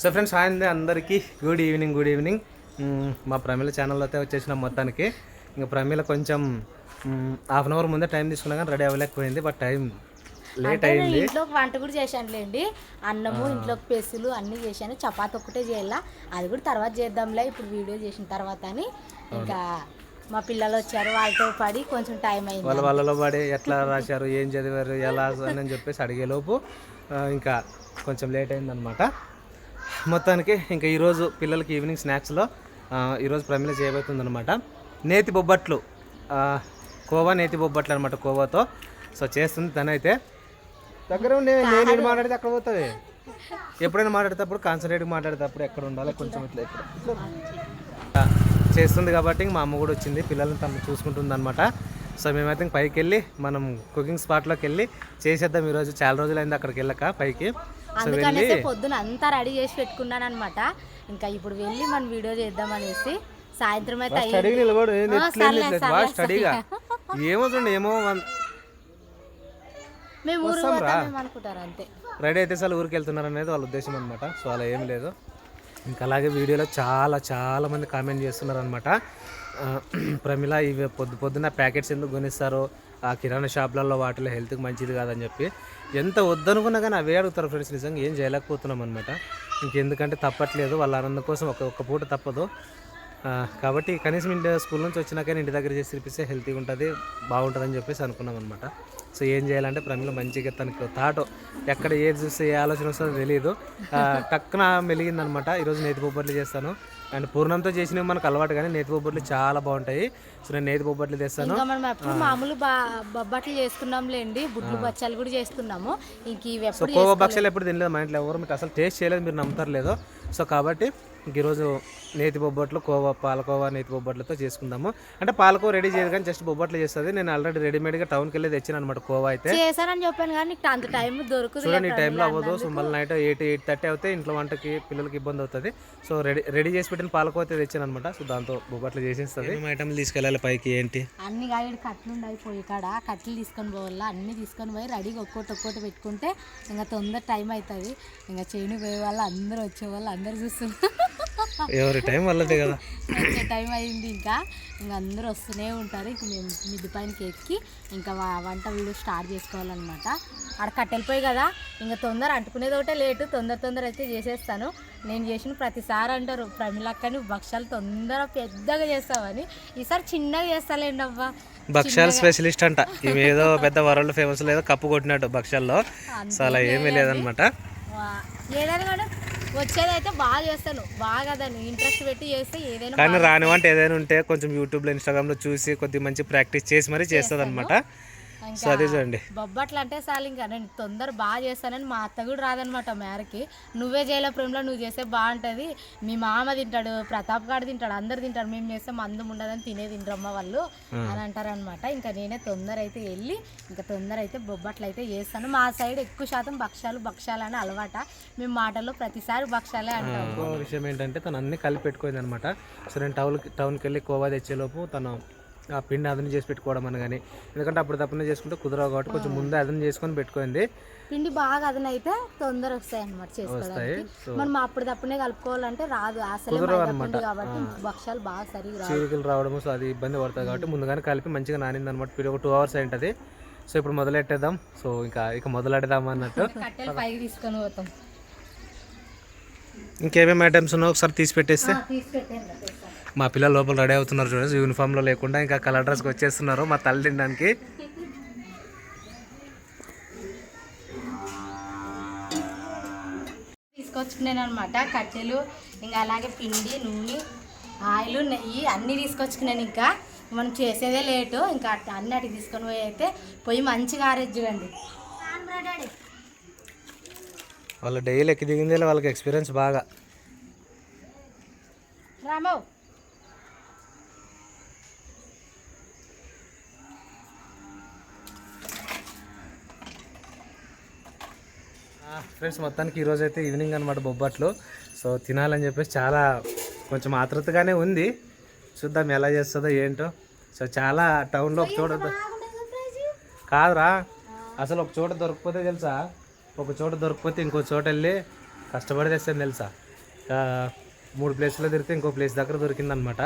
So friends hi అండి అందరికీ. Good evening good evening మా ప్రమీల ఛానల్లో అయితే వచ్చేసినాం మొత్తానికి. ఇంకా ప్రమీల కొంచెం హాఫ్ అన్ అవర్ ముందే టైం తీసుకున్నా కానీ రెడీ అవ్వలేకపోయింది బట్ టైం లేట్ అయింది. ఇంట్లో వంట కూడా చేశానులేండి. అన్నము ఇంట్లో పెసులు అన్నీ చేశాను. చపాతి ఒక్కటే చేయాల? అది కూడా తర్వాత చేద్దాంలే ఇప్పుడు వీడియో చేసిన తర్వాత అని. ఇంకా మా పిల్లలు వచ్చారు వాళ్ళతో పడి కొంచెం టైం అయింది వాళ్ళ వాళ్ళలో పడి ఎట్లా రాశారు ఏం చదివారు ఎలా అని చెప్పేసి అడిగేలోపు ఇంకా కొంచెం లేట్ అయిందనమాట మొత్తానికి ఇంకా ఈరోజు పిల్లలకి ఈవినింగ్ స్నాక్స్లో ఈరోజు ప్రమిళ చేయబోతుందనమాట నేతి బొబ్బట్లు కోవా నేతి బొబ్బట్లు అనమాట కోవాతో. సో చేస్తుంది తనైతే. దగ్గర ఉండే నేను మాట్లాడితే అక్కడ పోతుంది. ఎప్పుడైనా మాట్లాడేటప్పుడు కాన్సన్ట్రేట్గా మాట్లాడేటప్పుడు ఎక్కడ ఉండాలి కొంచెం ఇట్లా ఇక్కడ. చేస్తుంది కాబట్టి మా అమ్మ కూడా వచ్చింది. పిల్లల్ని తను చూసుకుంటుంది అనమాట సో మేమైతే పైకి వెళ్ళి మనం కుకింగ్ స్పాట్లోకి వెళ్ళి చేసేద్దాం ఈరోజు. చాలా రోజులైంది అక్కడికి వెళ్ళక పైకి. అందుకనేసి పొద్దున అంతా రెడీ చేసి పెట్టుకున్నాను అనమాట ఇంకా ఇప్పుడు వెళ్ళి మనం వీడియో చేద్దాం అనేసి సాయంత్రం అయితే ఏమవుతుంది ఏమో మేము ఊరు వస్తాం రా. పోతామేమో అనుకుంటారు అంతే. రెడీ అయితే సార్ ఊరికి వెళ్తున్నారు అనేది వాళ్ళ ఉద్దేశం అనమాట సో అలా ఏం లేదు. ఇంకా అలాగే వీడియోలో చాలా చాలా మంది కామెంట్ చేస్తున్నారు అనమాట ప్రమిళ ఇవి పొద్దు పొద్దున్న ప్యాకెట్స్ ఎందుకు కొనిస్తారు ఆ కిరాణా షాప్లలో వాటిలో హెల్త్కి మంచిది కాదని చెప్పి ఎంత వద్దనుకున్నా కానీ అవే అడుగుతారు ఫ్రెండ్స్ నిజంగా ఏం చేయలేకపోతున్నాం అనమాట ఇంకెందుకంటే తప్పట్లేదు వాళ్ళ ఆనందం కోసం ఒక ఒక్క పూట తప్పదు. కాబట్టి కనీసం ఇంటి స్కూల్ నుంచి వచ్చినాక ఇంటి దగ్గర చేసి తినిపిస్తే హెల్తీగా ఉంటుంది బాగుంటుందని చెప్పేసి అనుకున్నాం అనమాట సో ఏం చేయాలంటే ప్రమిళ మంచిగా తనకు థాట్ ఎక్కడ ఏది చూస్తే ఏ ఆలోచన వస్తుందో తెలియదు. టక్కున మెలిగిందనమాట ఈరోజు నేతి బొబ్బట్లు చేస్తాను. అండ్ పూర్ణంతో చేసినవి మనకు అలవాటు కానీ నేతి బొబ్బట్లు చాలా బాగుంటాయి. సో నేను నేతి బొబ్బట్లు తెస్తాను మామూలు బొబ్బట్లు చేసుకున్నాంలేండి బుడ్లు బచ్చాలు కూడా చేస్తున్నాము. ఇంక ఇవి సో కోవా భక్ష్యాలు ఎప్పుడు తినలేదు మా ఇంట్లో ఎవరు. మీకు అసలు టేస్ట్ చేయలేదు మీరు నమ్ముతారు లేదో. సో కాబట్టి ఇంక ఈరోజు నేతి బొబ్బట్లు కోవా పాలకోవా నేతి బొబ్బట్లతో చేసుకుందాము. అంటే పాలకోవ రెడీ చేయదు కానీ జస్ట్ బొబ్బట్లు చేస్తుంది. నేను ఆల్రెడీ రెడీమేడ్గా టౌన్కి వెళ్ళి తెచ్చాను అనమాట కోవా అయితే. చేశానని చెప్పాను కానీ నీకు అంత టైం దొరకదు చూడండి ఈ టైంలో అవ్వదు. సో మళ్ళీ నైట్ ఎయిట్ ఎయిట్ థర్టీ అవుతే ఇంట్లో వంటకి పిల్లలకి ఇబ్బంది అవుతుంది. సో రెడీ రెడీ చేసి పెట్టిన పాలకోవ అయితే తెచ్చాను అనమాట సో దాంతో బొబ్బట్లు చేసేస్తుంది. ఐటమ్ తీసుకెళ్ళాలి పైకి ఏంటి? అన్ని కాయడు కట్లు ఉండాలి పోయి కాడ కట్లు తీసుకొని పోవాలా? అన్ని తీసుకొని పోయి రెడీగా ఒక్కోటి ఒక్కోటి పెట్టుకుంటే ఇంకా తొందర టైం అవుతుంది. ఇంకా చేయని పోయే వాళ్ళు అందరూ వచ్చే వాళ్ళు అందరూ చూస్తున్నారు. ఎవరి? టైం వాళ్ళదే కదా. టైం అయింది ఇంకా. ఇంకా అందరూ వస్తూనే ఉంటారు. ఇంక మేము మిద్ది పైనకి ఎక్కి ఇంకా వంట వీడియో స్టార్ట్ చేసుకోవాలన్నమాట. ఆడ కట్టెలిపోయి కదా. ఇంకా తొందర అంటుకునేది ఒకటే లేటు. తొందర తొందర అయితే చేసేస్తాను. నేను చేసిన ప్రతిసారి అంటారు ప్రమిళక్కని భక్షాలు తొందర పెద్దగా చేస్తావని. ఈసారి చిన్నగా చేస్తాలేండి అవ్వ. భక్ష్యాల స్పెషలిస్ట్ అంట. ఇవి ఏదో పెద్ద వరల్డ్ ఫేమస్ లేదో కప్పు కొట్టినట్టు భక్ష్యాల్లో అలా ఏమీ లేదనమాట ఏదైనా కూడా వచ్చేదైతే బాగా చేస్తాను. బాగా దాన్ని ఇంట్రెస్ట్ పెట్టి చేస్తే ఏదైనా కానీ రానివంటే ఏదైనా ఉంటే కొంచెం యూట్యూబ్లో ఇన్స్టాగ్రామ్లో చూసి కొద్ది మంచి ప్రాక్టీస్ చేసి మరీ చేస్తుంది అనమాట బొబ్బట్లు అంటే చాలు ఇంకా నేను తొందర బాగా చేస్తానని మా అత్త కూడా రాదనమాట మేరకి నువ్వే చేయలే ప్రేమలో నువ్వు చేస్తే బాగుంటుంది. మీ మామ తింటాడు ప్రతాప్ గారు తింటాడు అందరు తింటారు. మేము చేస్తే మందం ఉండదని తినే తింటారమ్మ వాళ్ళు అని అంటారనమాట. ఇంకా నేనే తొందర అయితే వెళ్ళి ఇంకా తొందర అయితే బొబ్బట్లు అయితే చేస్తాను. మా సైడ్ ఎక్కువ శాతం భక్ష్యాలు భక్ష్యాలు అని అలవాట. మేము మాటల్లో ప్రతిసారి భక్ష్యాలే అంటాం ఇంకో విషయం ఏంటంటే తను అన్ని కలిపి పెట్టుకుంది అనమాట సో నేను టౌన్కి టౌన్కి వెళ్ళి కోవా తెచ్చేలోపు తను ఆ పిండి అదనం చేసి పెట్టుకోవడం అని కానీ ఎందుకంటే అప్పుడు తప్పనే చేసుకుంటే కుదరవు కాబట్టి కొంచెం ముందే అదనం చేసుకొని పెట్టుకుంది పిండి బాగా అదనైతే తొందర వస్తాయి. అనమాట చేసుకోవడానికి మనం అప్పటిదప్పుడే కలుపుకోవాలంటే రాదు అసలే కాబట్టి భక్ష్యాలు బాగా సరిగా చీరికలు రావడము సో అది ఇబ్బంది పడుతుంది కాబట్టి ముందుగానే కలిపి మంచిగా నానింది అనమాట పిండి ఒక టూ అవర్స్ అయింటుంది. సో ఇప్పుడు మొదలెట్టేద్దాం. సో ఇంకా ఇక మొదలెడదాం అన్నట్టు. తీసుకొని పోతాం. ఇంకేమేమి ఐటమ్స్ ఉన్నాయో ఒకసారి తీసి పెట్టేస్తే? మా పిల్లలు లోపల రెడీ అవుతున్నారు చూడండి యూనిఫామ్లో లేకుండా ఇంకా కలర్ డ్రెస్కి వచ్చేస్తున్నారు మా తల్లి తినడానికి. తీసుకొచ్చుకున్నాను అనమాట కట్టెలు ఇంకా అలాగే పిండి నూనె ఆయిల్ నెయ్యి అన్నీ తీసుకొచ్చుకున్నాను ఇంకా. మనం చేసేదే లేటు ఇంకా అట్- అన్ని అటు తీసుకొని పోయి అయితే పొయ్యి మంచిగా ఆరేది చూడండి. వాళ్ళ డైలీ ఎక్కి దిగింది వాళ్ళకి ఎక్స్పీరియన్స్ బాగా. రామవ్ ఫ్రెండ్స్ మొత్తానికి ఈరోజు అయితే ఈవినింగ్ అనమాట బొబ్బట్లు. సో తినాలని చెప్పేసి చాలా కొంచెం ఆతృతగానే ఉంది. చూద్దాం ఎలా చేస్తుందో ఏంటో. సో చాలా టౌన్లో ఒక చోట కాదురా. అసలు ఒక చోట దొరకకపోతే తెలుసా? ఒక చోట దొరకకపోతే ఇంకో చోట వెళ్ళి కష్టపడి తెస్తాను తెలుసా? మూడు ప్లేస్లో తిరిగితే ఇంకో ప్లేస్ దగ్గర దొరికిందనమాట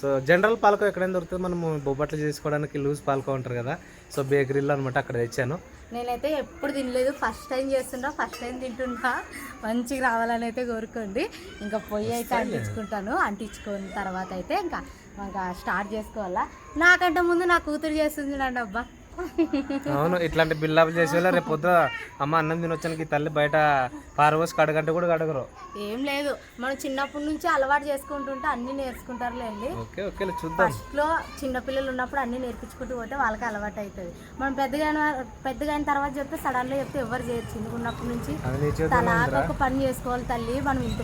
సో జనరల్ పాలకో ఎక్కడైనా దొరుకుతుంది. మనము బొబ్బట్లు చేసుకోవడానికి లూజ్ పాలకో ఉంటారు కదా. సో బేకరీలో అనమాట అక్కడ తెచ్చాను. నేనైతే ఎప్పుడు తినలేదు. ఫస్ట్ టైం చేస్తున్నా ఫస్ట్ టైం తింటున్నా. మంచిగా రావాలని అయితే కోరుకోండి ఇంకా పొయ్యి అయితే అంటించుకుంటాను. అంటించుకున్న తర్వాత అయితే ఇంకా ఇంకా స్టార్ట్ చేసుకోవాలా? నాకంటే ముందు నా కూతురు చేస్తుంది చూడండి అబ్బా. అవును ఇట్లాంటి బిల్లాపులు చేసేవాళ్ళ రేపు పొద్దు అమ్మ అన్నం తినొచ్చానికి తల్లి బయట పారవోసి కడగంటే కూడా కడగరు. ఏం లేదు మనం చిన్నప్పటి నుంచి అలవాటు చేసుకుంటుంటే అన్నీ నేర్చుకుంటారులేండి. ఓకే ఓకే చూద్దాం. ఫస్ట్లో చిన్నపిల్లలు ఉన్నప్పుడు అన్నీ నేర్పించుకుంటూ పోతే వాళ్ళకి అలవాటు అవుతుంది. మనం పెద్దగా పెద్దగా అయిన తర్వాత చెప్తే సడన్గా చెప్తే ఎవరు చేయొచ్చు చిన్నగా ఉన్నప్పటి నుంచి తలాక ఒక పని చేసుకోవాలి తల్లి మనం ఇంత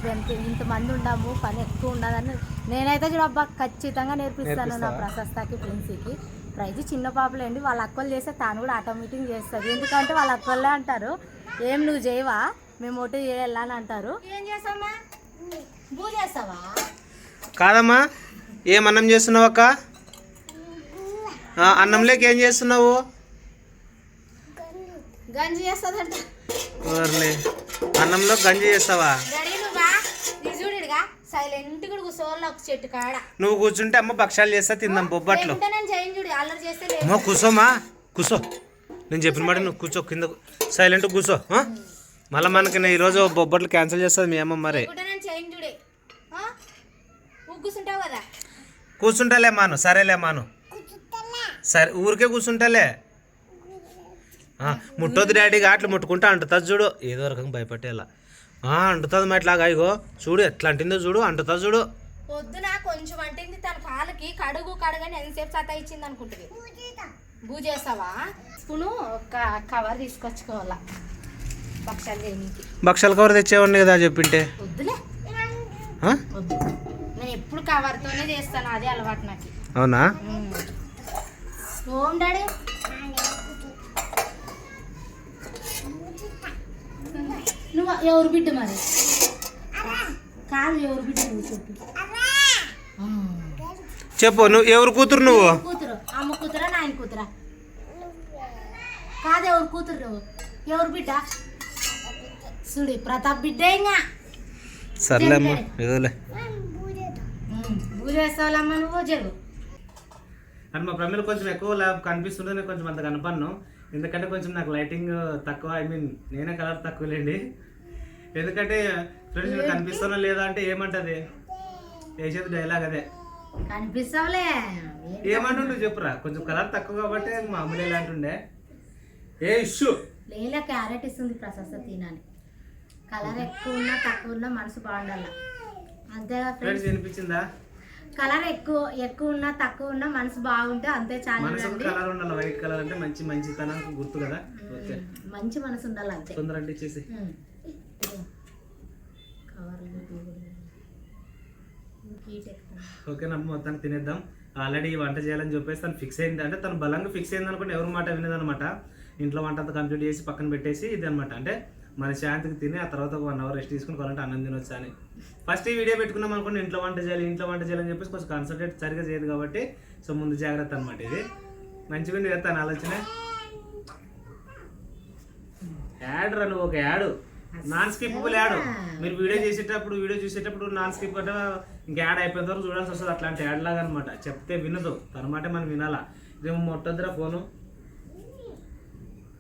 ఇంతమంది ఉండాము పని ఎక్కువ ఉండదని నేనైతే చూడబ్బా ఖచ్చితంగా నేర్పిస్తాను నా ప్రశస్తకి ప్రిన్సీకి. ప్రైజ్ చిన్న పాపలేండి వాళ్ళ అక్కలు చేస్తే తాను కూడా ఆటోమేటిక్ చేస్తుంది. ఎందుకంటే వాళ్ళ అక్కలే అంటారు. ఏం నువ్వు చేయవా? మేము ఒకటి చేయాలా అని అంటారు. ఏం చేస్తామా చేస్తావా? కాదమ్మా. ఏం అన్నం చేస్తున్నావు అక్క? ఆ, అన్నంలోకి ఏం చేస్తున్నావు? గంజి చేస్తుందంట. అన్నంలో గంజి చేస్తావా? సైలెంట్ కూడా కూర్చోవాలి ఒక చెట్టు కాడ. నువ్వు కూర్చుంటే అమ్మ భక్షాలు చేస్తా తిందాం బొబ్బట్లు. అమ్మో కూర్చోమా కూర్చో నేను చెప్పిన మాట నువ్వు కూర్చో కింద సైలెంట్ కూర్చో? మళ్ళీ మనకి నేను ఈరోజు బొబ్బట్లు క్యాన్సిల్ చేస్తుంది మీ అమ్మ మరి. కూర్చుంటాలే మాను సరేలే మాను. సరే ఊరికే కూర్చుంటాలే. ముట్టొద్దు డాడీగా అట్లా ముట్టుకుంటా అంటుతుంది చూడు. ఏదో రకంగా భయపెట్టేలా. అంటుతుంది మా ఇట్లాగా ఇగో చూడు ఎట్లా అంటుందో చూడు అంటుతుంది చూడు. పొద్దున కొంచెం అంటింది తన కాలుకి కడుగు కడగని ఎంతసేపు సతా ఇచ్చింది అనుకుంటుంది. బూ చేస్తావా స్పూను ఒక కవర్ తీసుకొచ్చుకోవాలా? భక్షాలు కవర్ తెచ్చేవాడిని కదా చెప్పింటే. వద్దులే? వద్దు. నేను ఎప్పుడు కవర్తోనే చేస్తాను అదే అలవాటు నాకు. అవునా? ఓం డాడీ. నువ్వు ఎవరు బిడ్డ మరి? కాదు ఎవరు బిడ్డ నువ్వు చెప్పు. చెప్పు నువ్వు ఎవరు కూతురు నువ్వు? కూతురు. అమ్మ కూతురా నాయన కూతురా? కాదు ఎవరు కూతురు నువ్వు? ఎవరు బిడ్డ? చూడు ప్రతాప్ బిడ్డ ఇంకా. సర్లే అమ్మ ఏదోలే పూజ చేస్తావాలమ్మా నువ్వు? జరుగు. అండ్ మా ప్రమిళ కొంచెం ఎక్కువ ల్యాబ్ కనిపిస్తుంటే నేను కొంచెం అంత కనపడను. ఎందుకంటే కొంచెం నాకు లైటింగ్ తక్కువ ఐ మీన్ నేనే కలర్ తక్కువలేండి ఎందుకంటే ఫ్రెండ్స్ కనిపిస్తున్నా లేదా అంటే ఏమంటది? వేసేది డైలాగ్ అదే? కనిపిస్తావులే. ఏమంటుండే చెప్పురా కొంచెం కలర్ తక్కువ కాబట్టి మామూలు ఎలా అంటుండే? ఏ ఇష్యూ? లేలా క్యారెట్ ఇస్తుంది ప్రశస్త తినాలి కలర్ ఎక్కువ ఉన్నా తక్కువ ఉన్నా మనసు బాగుండాలి. అంతేగా ఫ్రెండ్స్ వినిపించిందా? కలర్ ఎక్కువ ఎక్కువ ఉన్నా తక్కువ ఉన్నా మనసు బాగుంటే అంతే చాలు కలర్ ఉండాలి వైట్ కలర్ అంటే మంచి మంచితనానికి గుర్తు కదా? మంచి మనసు ఉండాలి అంతే తొందర అంటే ఇచ్చేసి ఇంకీట ఎక్కువ. ఓకే నమ్మ మొత్తానికి తినేద్దాం. ఆల్రెడీ వంట చేయాలని చెప్పేసి తను ఫిక్స్ అయింది. అంటే తను బలంగా ఫిక్స్ అయింది అనుకుంటే ఎవరి మాట వినేదనమాట ఇంట్లో వంట అంతా కంప్లీట్ చేసి పక్కన పెట్టేసి ఇది అనమాట అంటే మన శాంతికి తిని ఆ తర్వాత ఒక వన్ అవర్ రెస్ట్ తీసుకుని కావాలంటే అన్నం తినొచ్చా అని. ఫస్ట్ ఈ వీడియో పెట్టుకున్నాం అనుకోండి ఇంట్లో వంట చేయాలి ఇంట్లో వంట చేయాలని చెప్పేసి కొంచెం కాన్సన్ట్రేట్ సరిగా చేయదు కాబట్టి సో ముందు జాగ్రత్త అనమాట ఇది. మంచిగా ఉంది తన ఆలోచన. యాడ్ రా నువ్వు ఒక యాడ్. నాన్ స్కిప్పబుల్ యాడ్ మీరు వీడియో చేసేటప్పుడు వీడియో చూసేటప్పుడు నాన్ స్కిప్ అంటే ఇంకా యాడ్ అయిపోయిన వరకు చూడాల్సి వస్తుంది. అట్లాంటి యాడ్ లాగా అనమాట చెప్తే వినదు. తన మాట మనం వినాలా. ఇదేమో మొట్టొద్దురా ఫోను.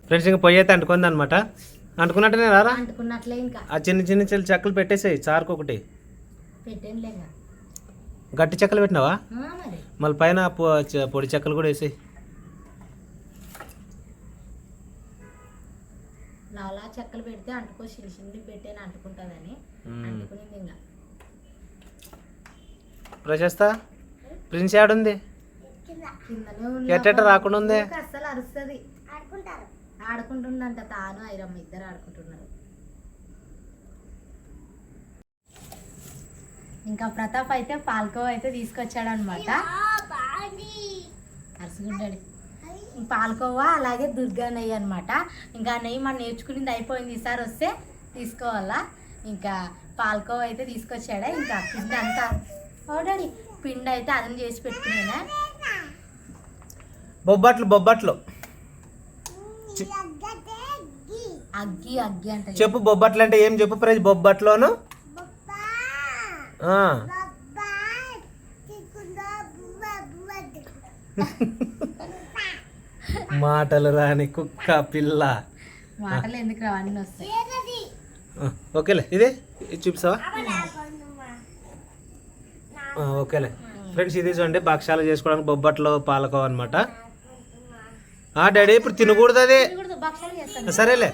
ఫ్రెండ్స్ ఇంకా పొయ్యి అయితే అంటుకుంది అనమాట అంటుకున్నట్టునే రారా? అంటుకున్నట్లే ఇంకా. ఆ చిన్న చిన్న చిన్న చెక్కలు పెట్టేసాయి చారుకు ఒకటి. గట్టి చెక్కలు పెట్టినావా? మళ్ళీ పైన పొడి చెక్కలు కూడా వేసాయి. లాలా చెక్కలు పెడితే అంటుకో చిన్న పెట్టేని అంటుకుంటుందని. అంటుకునింది ఇంకా ప్రశస్త ప్రిన్స్ కిందనే ఎట్టెట్ట రాకుండా ఉంది? అస్సలు అరుస్తుంది. ఆడుకుంటారు. ఆడుకుంటుందంట తాను ఐరమ్మ ఇద్దరు ఆడుకుంటున్నారు. ఇంకా ప్రతాప్ అయితే పాల్కో అయితే తీసుకొచ్చాడు అనమాట అరసుకుంటాడు. పాల్కోవా అలాగే దుర్గా నెయ్యి అనమాట ఇంకా నెయ్యి మనం నేర్చుకునేది అయిపోయింది. ఈసారి వస్తే తీసుకోవాలా? ఇంకా పాల్కోవ అయితే తీసుకొచ్చాడా? ఇంకా పిండి అంతా ఓడాడి పిండి అయితే అదనం చేసి పెట్టుకునేనా? బొబ్బట్లు బొబ్బట్లు. అగ్గి అగ్గి అంటే చెప్పు బొబ్బట్లు అంటే ఏం చెప్పు ప్రైజ్ బొబ్బట్లోను? ఆ. మాటలు రాని కుక్క పిల్ల. మాటలు ఎందుకు రావు? అన్నీ వస్తాయి. ఓకేలే ఇదే? ఇది చూపిస్తావా? ఆ, ఓకేలే. ఫ్రెండ్స్ ఇది చూడండి భక్షాలు చేసుకోవడానికి బొబ్బట్లు పాలకో అనమాట డాడీ ఇప్పుడు తినకూడదు అది. సరేలే.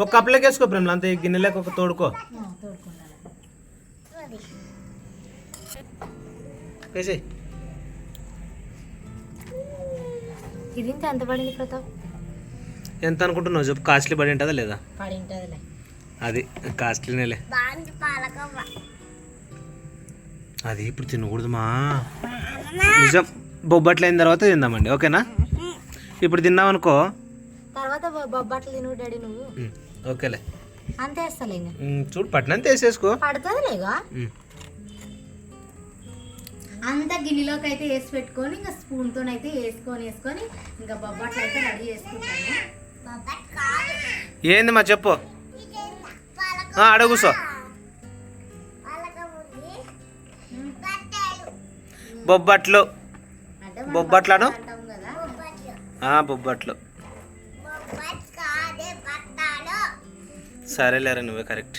ఒక కప్పులోకి వేసుకో ప్రేమలు అంతే గిన్నెలోకి ఒక తోడుకో. తోడుకుంటాను. వేసి ఇది ఇంత ఎంత పడింది ప్రతాప్? ఎంత అనుకుంటున్నావు చెప్పు కాస్ట్లీ పడి ఉంటుందా లేదా? పడి ఉంటుందిలే అది కాస్ట్లీనేలే. అది ఇప్పుడు తినకూడదు మా నిజం బొబ్బట్లు అయిన తర్వాత తిందామండి ఓకేనా? ఇప్పుడు తిన్నామనుకో తర్వాత బొ- బొబ్బట్లు తిను డాడీ నువ్వు. ఓకేలే. అంతే వేస్తాలే చూడు పట్టినంత వేసేసుకో. పడుతుందిలేగా అంత గిన్నెలోకి అయితే వేసి పెట్టుకొని ఇంకా స్పూన్తో అయితే వేసుకొని వేసుకొని ఇంకా బొబ్బట్లు అయితే రెడీ చేసుకుంటాను. ఏంది మా చెప్పు? ఆ, ఆడ కూర్చో. బొబ్బట్లు. బొబ్బట్లను? అంటాం కదా. ఆ, బొబ్బట్లు. సరేలేరా నువ్వే కరెక్ట్.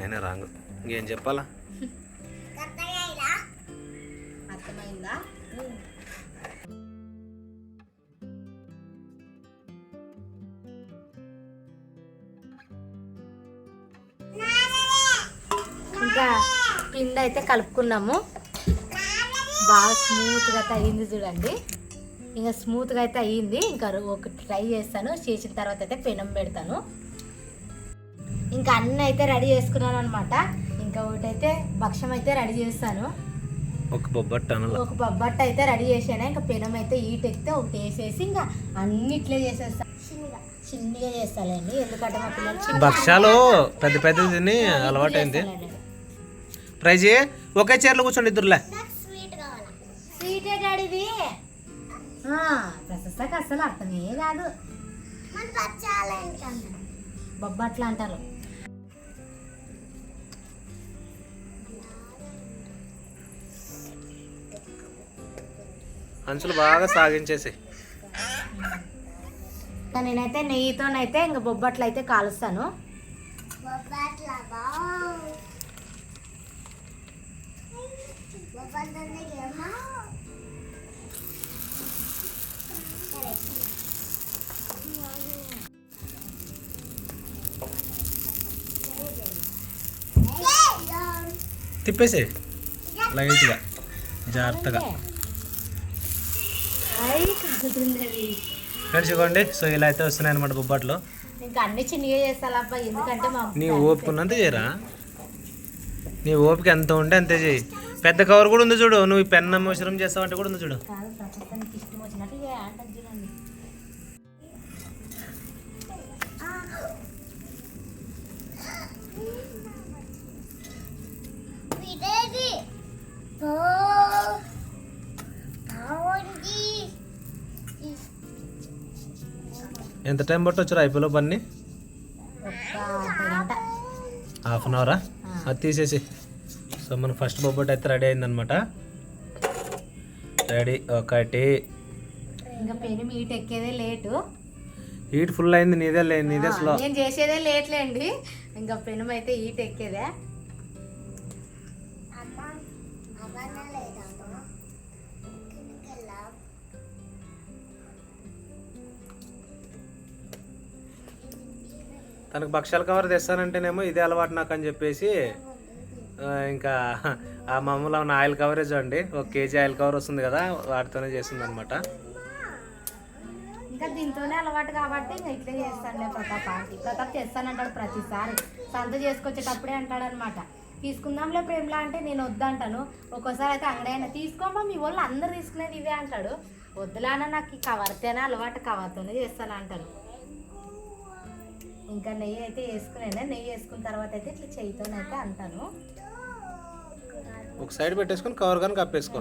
అయినా రాంగ్. ఇంకేం చెప్పాలా? అర్థమైందా ఇంకా పిండి అయితే కలుపుకున్నాము. బాగా స్మూత్గా అయితే అయ్యింది చూడండి. ఇంకా స్మూత్గా అయితే అయ్యింది. ఇంకా ఒకటి ట్రై చేస్తాను. చేసిన తర్వాత అయితే పెనం పెడతాను. ఇంకా అన్నీ అయితే రెడీ చేసుకున్నాను అనమాట ఇంకా ఒకటైతే భక్ష్యం అయితే రెడీ చేస్తాను. ఒక బొబ్బట్టు ఒక బొబ్బట్టు అయితే రెడీ చేసాను. ఇంకా పెనం అయితే ఈట్ ఎక్కితే ఒకటి వేసేసి ఇంకా అన్నిట్లే చేసేస్తా. చిన్నగా చేస్తానండి ఎందుకంటే మా పిల్లలు భక్ష్యాలు పెద్ద పెద్దది తిని అలవాటైంది. చేయి. ఒకే చీరలో కూర్చోండి ఇద్దరులే. స్వీటే డాడీది ప్రశస్తకి అసలు అర్థమే కాదు. బొబ్బట్లు అంటారు. అంచులు బాగా సాగించేసి నేనైతే నెయ్యితోనైతే ఇంకా బొబ్బట్లు అయితే కాలుస్తాను. తిప్పేసి లైట్గా. జాగ్రత్తగా. ఫ్రెండ్స్ ఇవ్వండి సో ఇలా అయితే వస్తున్నాయి అనమాట బొబ్బట్లు. ఇంకా అన్ని చిన్నగా చేస్తాలబ్బా ఎందుకంటే మా నీ ఓపిక ఉన్నంత చేయరా? నీ ఓపిక ఎంత ఉంటే అంతే చేయి. పెద్ద కవర్ కూడా ఉంది చూడు. నువ్వు ఈ పెన్న మోసరం చేస్తావంటే కూడా ఉంది చూడు. ఎంత టైం పట్టొచ్చు అయిపోలో పని హాఫ్ అన్ అవరా. అది తీసేసి. సో మన ఫస్ట్ బొబ్బట్ అయితే రెడీ అయిందనమాట రెడీ ఒకటి. ఇంకా పెను మీట్ ఎక్కేదే లేటు. హీట్ ఫుల్ అయింది నీదే లే నీదే స్లో నేను చేసేదే లేట్లేండి ఇంకా పెనం అయితే ఈట ఎక్కేదే. తనకు భక్షాల కవర్ తెస్తానంటేనేమో ఇదే అలవాటు నాకు అని చెప్పేసి ఇంకా ఆ మామూలు ఉన్న ఆయిల్ కవరేజ్ అండి. ఒక కేజీ ఆయిల్ కవర్ వస్తుంది కదా వాటితోనే చేస్తుంది అనమాట ఇంకా దీంతోనే అలవాటు కాబట్టి ఇంకా ఇట్లే చేస్తానులే ప్రతాప్. ఆంటీ ప్రతాప్ చేస్తానంటాడు ప్రతిసారి. సంత చేసుకొచ్చేటప్పుడే అంటాడనమాట. తీసుకుందాంలే ప్రేమలా అంటే నేను వద్దంటాను. ఒక్కోసారి అయితే అంగడి అయినా తీసుకోమా మీ వాళ్ళు అందరు తీసుకునేది ఇవే అంటాడు. వద్దులానా నాకు ఈ కవర్తేనే అలవాటు కవర్తోనే చేస్తాను అంటాను ఇంకా నెయ్యి అయితే వేసుకునేనా? నెయ్యి వేసుకున్న తర్వాత అయితే ఇట్లా చేయితోనైతే అంటాను. ఒక సైడ్ పెట్టేసుకొని కవర్ కానీ కప్పేసుకో.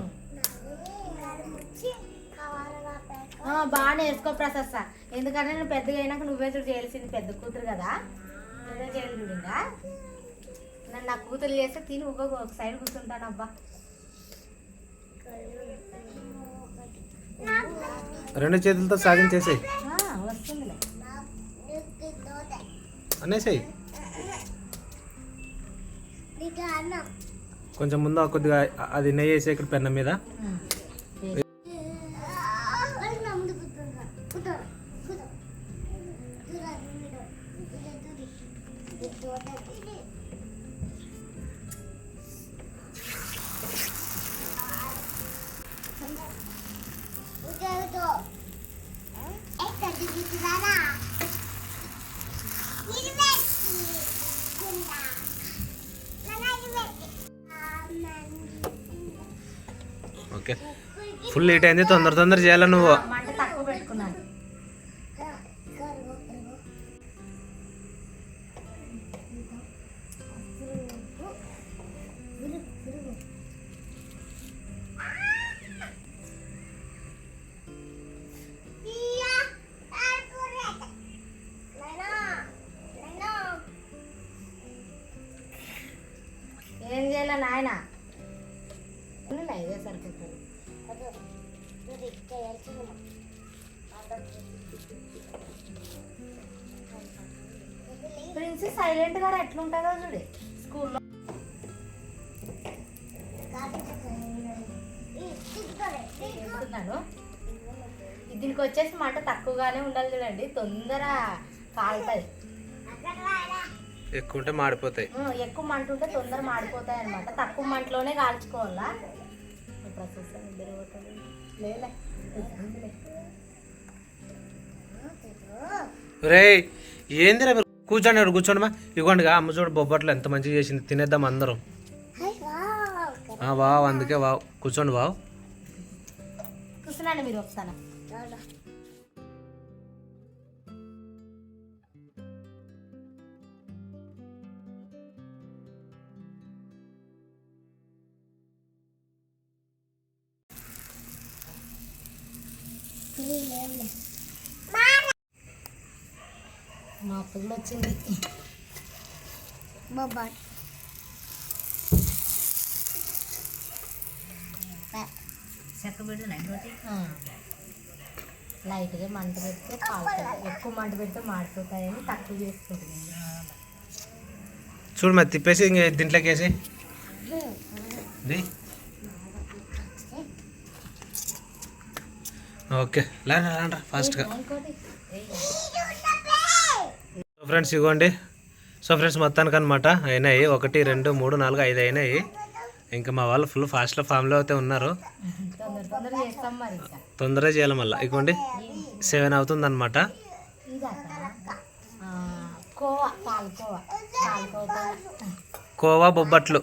బాగానే వేసుకో ప్రసాద్ సార్ ఎందుకంటే నేను పెద్దగా అయినాక నువ్వే చూడు చేయాల్సింది పెద్ద కూతురు కదా. నువ్వే చేయాలి చూడు ఇంకా. నన్ను నా కూతురు చేస్తే తిని ఒక సైడ్ కూర్చుంటాను అబ్బా. రెండు చేతులతో ఆ, అనేసేయి కొంచెం ముందు కొద్దిగా అది నెయ్యి వేసి ఇక్కడ పెన్నం మీద. అయింది తొందర తొందర చేయాలి నువ్వు? ఏం చేయాలి నాయనా? సైలెంట్గా ఎట్లుంటుందో చూడు. స్కూల్లో. దీనికి వచ్చేసి మంట తక్కువగానే ఉండాలి చూడండి. తొందర కాలుతాయి. ఎక్కువ ఉంటే మాడిపోతాయి. ఎక్కువ మంట ఉంటే తొందర మాడిపోతాయి అనమాట తక్కువ మంటలోనే కాల్చుకోవాలా? ఇప్పుడు. లేలే. రే ఏందిరా కూర్చోండి ఇక్కడ కూర్చోండి మా. ఇవ్వండిగా అమ్మ చూడు బొబ్బట్లు ఎంత మంచిగా చేసింది. తినేద్దాం అందరం. ఆ, వావ్ అందుకే వావ్. కూర్చోండి వావ్. కూర్చున్నాను మీరు ఒకసారి మా పిల్ల వచ్చింది. చెక్క పెడితే లైట్గా మంట పెడితే కాలుతాయి ఎక్కువ మంట పెడితే మాడిపోతాయని తక్కువ చేసుకుంటుంది చూడు మరి తిప్పేసి ఇంక దీంట్లోకి వేసి. ఓకే. లేండి రా ఫాస్ట్గా. ఫ్రెండ్స్ ఇవ్వండి సో ఫ్రెండ్స్ మొత్తానికి అనమాట అయినాయి. ఒకటి రెండు మూడు నాలుగు ఐదు అయినాయి. ఇంకా మా వాళ్ళు ఫుల్ ఫాస్ట్లో ఫామ్లో అయితే ఉన్నారు. తొందరగా చేయాలి మళ్ళీ. ఇవ్వండి సెవెన్ అవుతుంది అనమాట కోవా బొబ్బట్లు.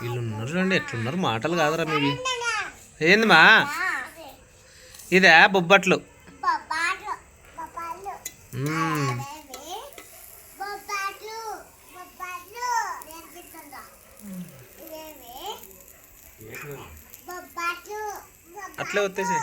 వీళ్ళు ఉన్నారు చూడండి ఎట్లున్నారు. మాటలు కాదురా మీవి. ఏంది మా? ఇదే బొబ్బట్లు. అట్లే వచ్చేసి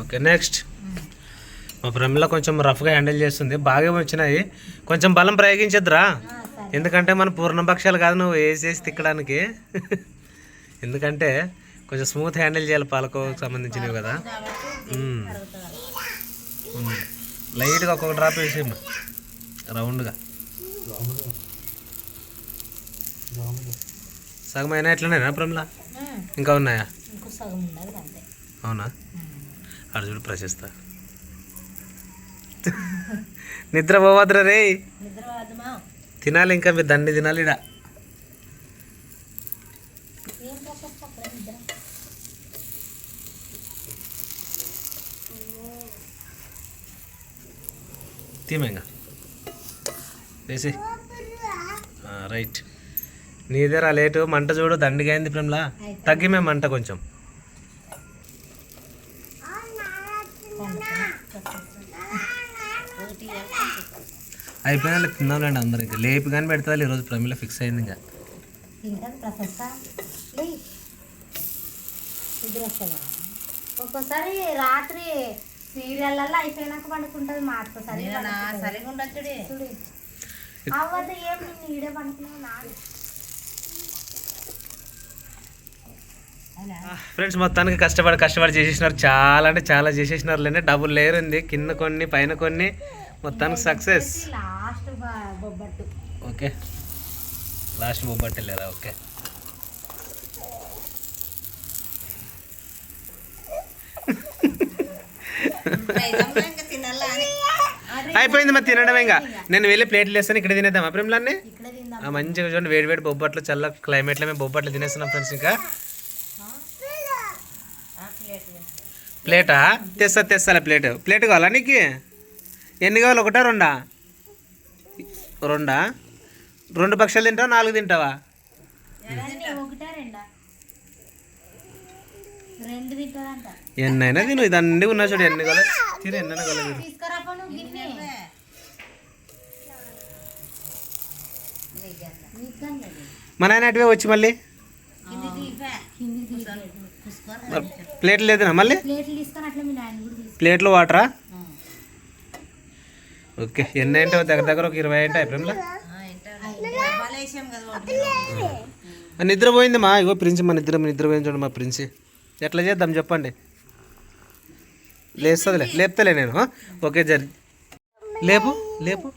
ఓకే నెక్స్ట్. మా ప్రమిళ కొంచెం రఫ్గా హ్యాండిల్ చేస్తుంది. బాగా వచ్చినాయి. కొంచెం బలం ప్రయోగించద్దురా. ఎందుకంటే మన పూర్ణ భక్ష్యాలు కాదు నువ్వు వేసేసి తిక్కడానికి. ఎందుకంటే కొంచెం స్మూత్ హ్యాండిల్ చేయాలి పాలకోవకు సంబంధించినవి కదా. లైట్గా ఒక్కొక్క డ్రాప్ వేసేయమ్మా. రౌండ్గా. సగం అయినా ఎట్లనేనా ప్రమిళ? ఇంకా ఉన్నాయా? అవునా? అటు చూడు ప్రశస్త. నిద్ర పోవద్దురా రే తినాలి ఇంకా మీరు దండి తినాలి ఇడ తీమేంగా వేసి రైట్. నీదేరా లేటు మంట చూడు దండిగా అయింది ప్రేమలా. తగ్గిమే మంట కొంచెం. అయిపోయినా తిందాంలేండి అందరు ఇంకా లేపి కానీ పెడతా ఈరోజు ప్రమిళ ఫిక్స్ అయింది ఇంకా. ఒక్కోసారి రాత్రి సీరియళ్ళల్లో అయిపోయినాక పండుకుంటుంది మా అత్త సరే సరిగా ఉండొచ్చుడి చూడు. అవ్వదు ఏం నేను ఈడే పండుకున్నావు నాడు ఫ్రెండ్స్ మొత్తానికి కష్టపడి కష్టపడి చేసేసినారు. చాలా అంటే చాలా చేసేసినారు లేని డబుల్ లేయర్ ఉంది. కింద కొన్ని పైన కొన్ని. మొత్తానికి సక్సెస్ లాస్ట్ బొబ్బట్టు. ఓకే. లాస్ట్ బొబ్బట్టే లేదా? ఓకే. అయిపోయింది మరి తినడం ఇంకా. నేను వెళ్ళి ప్లేట్లు వేస్తాను ఇక్కడ తినేద్దాం ప్రేమలన్నీ మంచిగా చూడండి వేడి వేడి బొబ్బట్లు చల్ల క్లైమేట్లో మేము బొబ్బట్లు తినేస్తున్నాం ఫ్రెండ్స్ ఇంకా. ప్లేటా తెస్తా తెస్తా ప్లేట్. ప్లేట్ కావాలా నీకు? ఎన్ని కావాలి? ఒకటా రెండా? రెండా? రెండు పక్షాలు తింటావా? నాలుగు తింటావా? ఎన్నైనా తిను ఇది అన్ని ఉన్నా చూడు ఎన్ని కావాలి. తిను ఎన్నైనా కావాలి తిను తీసుకురా పో నువ్వు గిన్నె. నీకన్నా మా నాయన అటువే వచ్చి మళ్ళీ. ప్లేట్లు లేదునా మళ్ళీ? ప్లేట్లో వాటరా? ఓకే. ఎన్ని అంటే దగ్గర దగ్గర ఒక ఇరవై అంటే అయిపోయిందా? వేసాం నిద్రపోయింది మా. ఇగో ప్రిన్స్ మా నిద్ర నిద్రపోయింది చూడండి మా ప్రిన్స్. ఎట్లా చేద్దాం చెప్పండి? లేస్తుందిలే. లేపుతలే నేను ఓకే జరి. లేపు లేపు.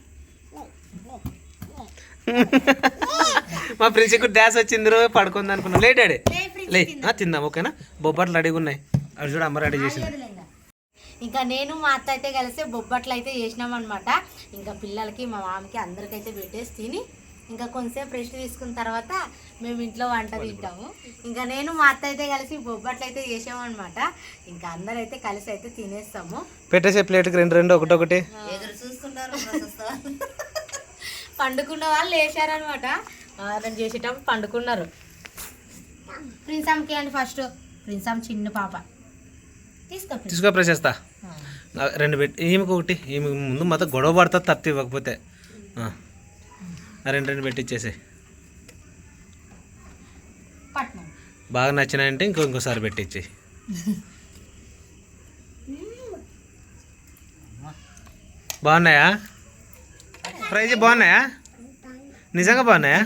మా ప్రిన్సికి డ్యాన్స్ వచ్చింది రోజు పడుకుంది అనుకున్నాం. లేట్ ఆడే లే ఆ, తిందాం ఓకేనా? బొబ్బట్లు రెడీగా ఉన్నాయి. అవి చూడు అమ్మ రెడీ చేసింది. ఇంకా నేను మా అత్త అయితే కలిసి బొబ్బట్లు అయితే చేసినాం అనమాట ఇంకా పిల్లలకి మా మామకి అందరికైతే పెట్టేసి తిని ఇంకా కొంతసేపు రెస్ట్ తీసుకున్న తర్వాత మేము ఇంట్లో వంట తింటాము. ఇంకా నేను మా అత్త అయితే కలిసి బొబ్బట్లు అయితే చేసామన్నమాట ఇంకా అందరైతే కలిసి అయితే తినేస్తాము. పెట్టేసే ప్లేట్కి రెండు రెండు ఒకటి ఒకటి. చూసుకుంటారు పండుకున్న వాళ్ళు లేచారనమాట నేను చేసేటప్పుడు పండుకున్నారు. ప్రిన్సమ్కి అండి ఫస్ట్. ప్రిన్సమ్ చిన్న పాప. తీసుకో. తీసుకో ప్రశస్తా రెండు పెట్టి ఈమెకు ఒకటి ఈమె ముందు మొత్తం గొడవ పడుతుంది తప్పి ఇవ్వకపోతే. రెండు రెండు పెట్టిచ్చేసి బాగా నచ్చినాయంటే ఇంకో ఇంకోసారి పెట్టించి బాగున్నాయా? ప్రైజ్ బాగున్నాయా? నిజంగా బాగున్నాయా?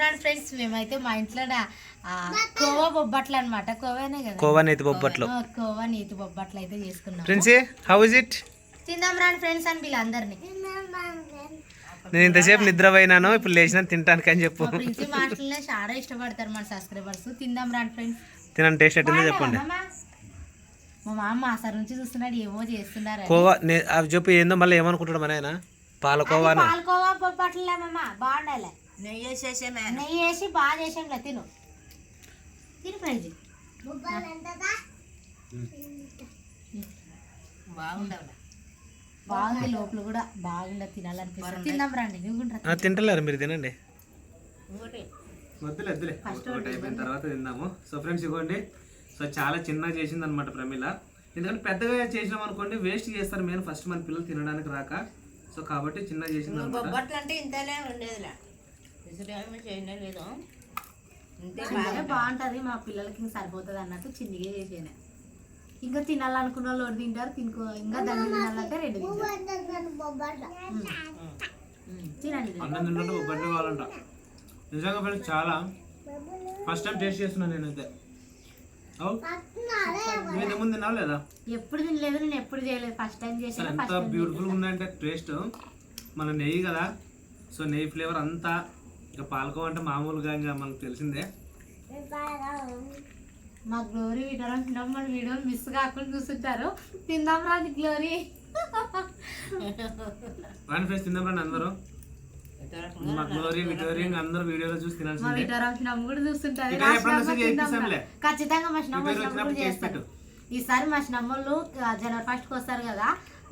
రాండి ఫ్రెండ్స్ మేమైతే మా ఇంట్లో కోవా బొబ్బట్లు అనమాట కోవానే కదా? కోవా నేతి బొబ్బట్లు. కోవా నీతి బొబ్బట్లు అయితే చేసుకున్నాం ప్రిన్సీ హౌ ఇస్ ఇట్ తిందాం రాండి ఫ్రెండ్స్ అని వీళ్ళందరినీ. నేను ఇంతసేపు నిద్రపోయినాను ఇప్పుడు లేచిన తినటానికి అని చెప్పు. ప్రిన్సి మాటలనే చాలా ఇష్టపడతారు మన సబ్స్క్రైబర్స్. తిందాం రాండి ఫ్రెండ్స్. తినండి టేస్ట్ ఎట్టుందో చెప్పండి. మా మామ ఆ సార్ నుంచి చూస్తున్నాడు ఏమో చేస్తున్నారు కోవా అవి చెప్పు ఏందో మళ్ళీ ఏమనుకుంటాడు మన ఆయన? పాలకోవానా? పాలకోవా బొబ్బట్లే మామ? బాగుండాలి. నెయ్యి వేసేసామే నెయ్యి వేసి బాగా చేసాంలే తిను. తిను బాగుంది లోపల కూడా బాగుండే తినాలనిపిస్తుంది. తిందాం రండి నువ్వు కూడా రా. ఆ, తింటలేరు మీరు తినండి. వద్దులే వద్దులే. ఒకటి అయిపోయిన తర్వాత తిందాము. సో ఫ్రెండ్స్ ఇవ్వండి సో చాలా చిన్నగా చేసింది అనమాట ప్రమిళ ఎందుకంటే పెద్దగా చేసినాం అనుకోండి వేస్ట్ చేస్తారు మెయిన్ ఫస్ట్ మన పిల్లలు తినడానికి రాక. సో కాబట్టి చిన్నగా చేసింది బొబ్బట్లు అంటే ఇంతలే ఉండేదిలే. లేదు. చిన్నగా బాగుంటది మా పిల్లలకి ఇంకా సరిపోతుంది అన్నట్టు చిన్నగా చేసాను. ఇంకా తినాలనుకున్న వాళ్ళు ఒకటి తింటారు తినుకో ఇంకా దాన్ని తినాలంటే రెండు తినండి. అన్నం బొబ్బట్లు కావాలంట. నిజంగా ఫ్రెండ్స్ చాలా ఫస్ట్ టైం టేస్ట్ చేస్తున్నాను నేనైతే. అవు నేను ముందు తిన్నావు లేదా? ఎప్పుడు తినలేదు నేను ఎప్పుడు చేయలేదు. ఫస్ట్ టైం చేసాను ఎంత బ్యూటిఫుల్ ఉందంటే టేస్ట్. మన నెయ్యి కదా సో నెయ్యి ఫ్లేవర్ అంతా ఇక పాలకోవ అంటే మామూలుగా ఇంకా మనకు తెలిసిందే. మా గ్లోరీ వీడియో మన వీడియోలు మిస్ కాకుండా చూస్తుంటారు. తిందాం రాదు గ్లోరీ. రాని ఫ్రెండ్స్ తిందాం రండి అందరూ. మా గ్లోరీ విటోరీ అందరూ వీడియోలో చూసి తినాల్సిందే. ఖచ్చితంగా మా చేస్తారు ఈసారి మా స్నమ్మలు జనవరి ఫస్ట్కి వస్తారు కదా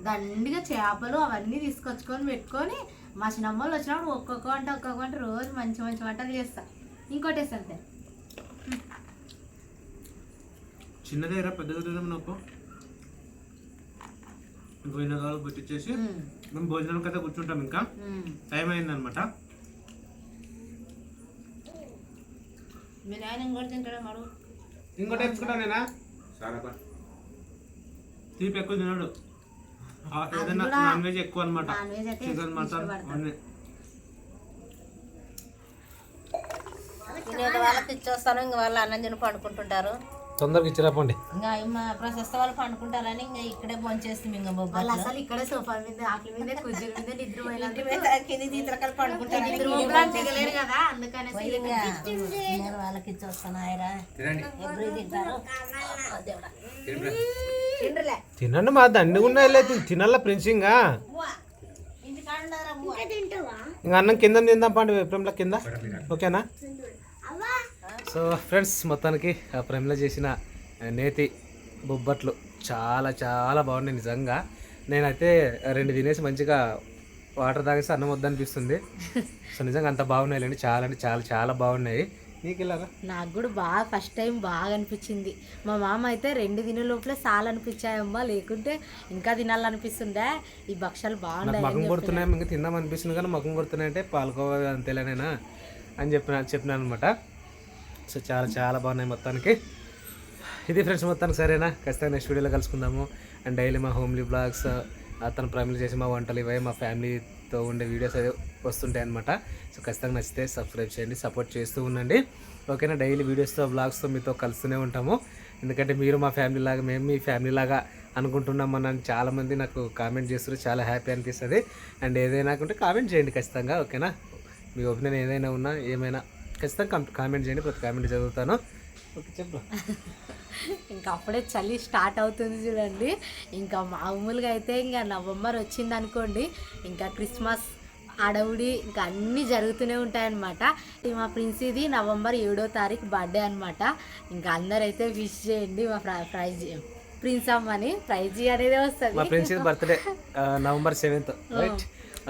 దండిగా చేపలు అవన్నీ తీసుకొచ్చుకొని పెట్టుకొని మా చిన్నమ్మలు వచ్చినప్పుడు ఒక్కొక్క వంట ఒక్కొక్క వంట రోజు మంచి మంచి వంటలు చేస్తా. ఇంకోటి వేస్తా అంతే చిన్నదే రా పెద్దగా తిందాం నాకు పోయిన కాలు పెట్టించేసి మేము. భోజనానికి అయితే కూర్చుంటాం ఇంకా. టైం అయిందనమాట. మీ నాయన ఇంకోటి నేనా తీపి ఎక్కువ తినడు. ఏదైనా నాన్ వెజ్ ఎక్కువ అనమాట చికెన్ మటన్ అన్నీ. వాళ్ళకి ఇచ్చొస్తాను ఇంక వాళ్ళు అన్నం తిని పండుకుంటుంటారు. తొందరగా ఇచ్చిరాపండి ఇంకా మా ప్రశస్త వాళ్ళు పండుకుంటారని ఇంకా ఇక్కడే భోంచేస్తాం ఇంకా వాళ్ళు బొబ్బట్లు అసలు ఇక్కడే సోఫా మీద ఆకలి మీద కుర్చీల మీద నిద్రపోయిన ఇంటి మీద కింది తీతలకలు పండుకుంటారని దిగలేరు కదా అందుకనే పోయి ఇంకా తినేది వాళ్ళకి ఇచ్చొస్తాను ఆయరా? ఎప్పుడు తింటారు? ఆ, దేవుడా. తినండి మా దండిగా ఉన్నాయి తినాల ప్రిన్సింగా? ఇంకా? అన్నం కింద తిందాం పండి ప్రేమల కింద? ఓకేనా? సో ఫ్రెండ్స్ మొత్తానికి ఆ ప్రేమలో చేసిన నేతి బొబ్బట్లు చాలా చాలా బాగున్నాయి నిజంగా. నేనైతే రెండు తినేసి మంచిగా వాటర్ తాగేసి అన్నం వద్దనిపిస్తుంది. సో నిజంగా అంత బాగున్నాయి చాలా అంటే చాలా చాలా బాగున్నాయి. నీకు కూడా బాగా ఫస్ట్ టైం బాగా అనిపించింది. మా మామ అయితే రెండు దిన లోపలే సాలు అనిపించాయమ్మా లేకుంటే ఇంకా తినాలనిపిస్తుండే ఈ భక్షాలు బాగున్నాయి మగం కొడుతున్నాయి ఇంకా తిందాం అనిపిస్తుంది కానీ మగం కొడుతున్నాయి అంటే పాలకోవా అంతేలేనైనా అని చెప్పిన చెప్పినాను అనమాట సో చాలా చాలా బాగున్నాయి మొత్తానికి. ఇది ఫ్రెండ్స్ మొత్తానికి సరేనా? ఖచ్చితంగా నెక్స్ట్ వీడియోలో కలుసుకుందాము. అండ్ డైలీ మా హోమ్లీ బ్లాగ్స్ అతను ప్రైమరీ చేసి మా వంటలు ఇవే మా తో ఉండే వీడియోస్ అదే వస్తుంటాయి అనమాట సో ఖచ్చితంగా నచ్చితే సబ్స్క్రైబ్ చేయండి సపోర్ట్ చేస్తూ ఉండండి. ఓకేనా? డైలీ వీడియోస్తో బ్లాగ్స్తో మీతో కలుస్తూనే ఉంటాము. ఎందుకంటే మీరు మా ఫ్యామిలీ లాగా మేము మీ ఫ్యామిలీ లాగా అనుకుంటున్నాం అని చాలామంది నాకు కామెంట్ చేస్తారు చాలా హ్యాపీ అనిపిస్తుంది. అండ్ ఏదైనా ఉంటే కామెంట్ చేయండి ఖచ్చితంగా ఓకేనా? మీ ఒపీనియన్ ఏదైనా ఉన్నా ఏమైనా ఖచ్చితంగా కామెంట్ చేయండి. ప్రతి కామెంట్ చదువుతాను. ఇంకా అప్పుడే చలి స్టార్ట్ అవుతుంది చూడండి. ఇంకా మామూలుగా అయితే ఇంకా నవంబర్ వచ్చింది అనుకోండి ఇంకా క్రిస్మస్ అడవుడి ఇంకా అన్నీ జరుగుతూనే ఉంటాయన్నమాట. మా ప్రిన్స్ ఇది నవంబర్ ఏడో తారీఖు బర్త్డే అనమాట ఇంకా అందరైతే విష్ చేయండి మా ఫ్రై ప్రైజ్ ప్రిన్స్ అమ్మని. ప్రైజ్ అనేది మా వస్తుంది బర్త్డే నవంబర్ సెవెంత్. రైట్?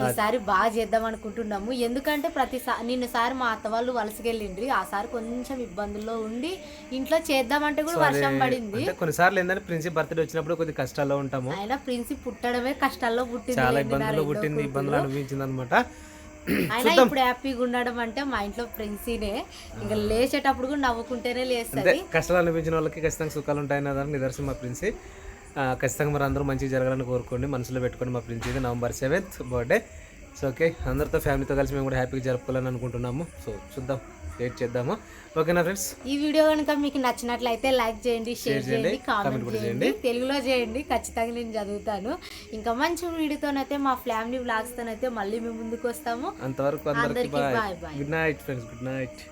ఈసారి బాగా చేద్దాం అనుకుంటున్నాము. ఎందుకంటే ప్రతిసారి నిన్నసారి మా అత్త వాళ్ళు వలసకెళ్ళిండ్రి. ఆ సారి కొంచెం ఇబ్బందుల్లో ఉండి ఇంట్లో చేద్దామంటే కూడా వర్షం పడింది. కొన్నిసార్లు ఏంటంటే ప్రిన్సిపల్ బర్త్డే వచ్చినప్పుడు కొద్ది కష్టాల్లో ఉంటాము. అయినా ప్రిన్సి పుట్టడమే కష్టాల్లో పుట్టింది చాలా లేండి నా ఇబ్బందులు రెండో పుట్టింది ఇబ్బందులు అనిపించింది అనమాట అయినా ఇప్పుడు హ్యాపీగా ఉండడం అంటే మా ఇంట్లో ప్రిన్సీనే ఇంకా లేచేటప్పుడు కూడా నవ్వుకుంటేనే అంటే లేస్తుంది కష్టాలు అనిపించిన వాళ్ళకి ఖచ్చితంగా సుఖాలు ఉంటాయన్న దానికి నిదర్శనం మా ప్రిన్సి. ఖచ్చితంగా మరి అందరూ మంచిగా జరగాలని కోరుకోండి. మనసులో పెట్టుకోండి మా ప్రిన్స్ ఇది November seventh birthday. So okay. అందరితో ఫ్యామిలీతో కలిసి మేము కూడా హ్యాపీగా జరుపుకోవాలని అనుకుంటున్నాము. సో చూద్దాం. వెయిట్ చేద్దాము. ఓకేనా ఫ్రెండ్స్? ఈ వీడియో కనుక మీకు నచ్చినట్లయితే లైక్ చేయండి షేర్ చేయండి కామెంట్ చేయండి తెలుగులో చేయండి. ఖచ్చితంగా నేను చదువుతాను. ఇంకా మంచి వీడియోతోనైతే మా ఫ్యామిలీ వ్లాగ్స్తోనైతే మళ్ళీ మేము ముందుకు వస్తాము అంతవరకు అందరికీ bye bye. Good night friends good night